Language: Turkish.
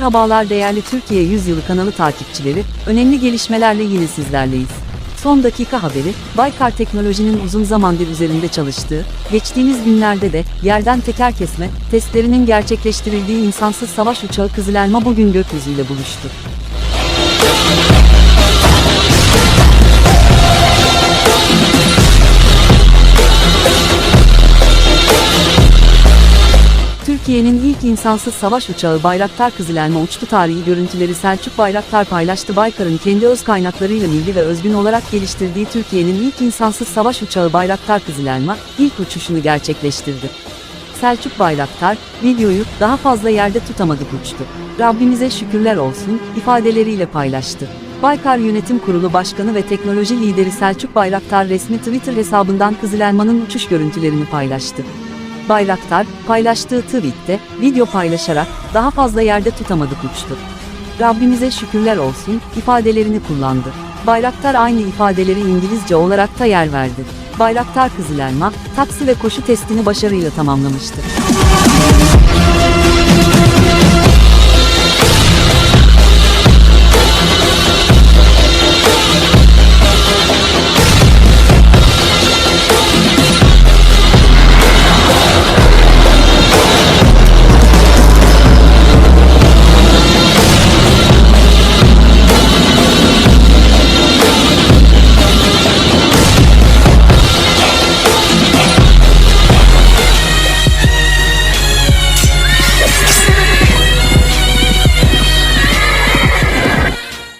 Merhabalar değerli Türkiye Yüzyılı kanalı takipçileri, önemli gelişmelerle yine sizlerleyiz. Son dakika haberi, Baykar Teknoloji'nin uzun zamandır üzerinde çalıştığı, geçtiğimiz günlerde de yerden teker kesme testlerinin gerçekleştirildiği insansız savaş uçağı Kızıl Elma bugün gökyüzüyle buluştu. Türkiye'nin ilk insansız savaş uçağı Bayraktar Kızılelma uçtu tarihi görüntüleri Selçuk Bayraktar paylaştı. Baykar'ın kendi öz kaynaklarıyla milli ve özgün olarak geliştirdiği Türkiye'nin ilk insansız savaş uçağı Bayraktar Kızılelma ilk uçuşunu gerçekleştirdi. Selçuk Bayraktar, videoyu daha fazla yerde tutamadık uçtu. Rabbimize şükürler olsun ifadeleriyle paylaştı. Baykar Yönetim Kurulu Başkanı ve Teknoloji Lideri Selçuk Bayraktar resmi Twitter hesabından Kızılelma'nın uçuş görüntülerini paylaştı. Bayraktar, paylaştığı tweette, video paylaşarak, daha fazla yerde tutamadık uçtu. Rabbimize şükürler olsun, ifadelerini kullandı. Bayraktar aynı ifadeleri İngilizce olarak da yer verdi. Bayraktar Kızılerma, taksi ve koşu testini başarıyla tamamlamıştı.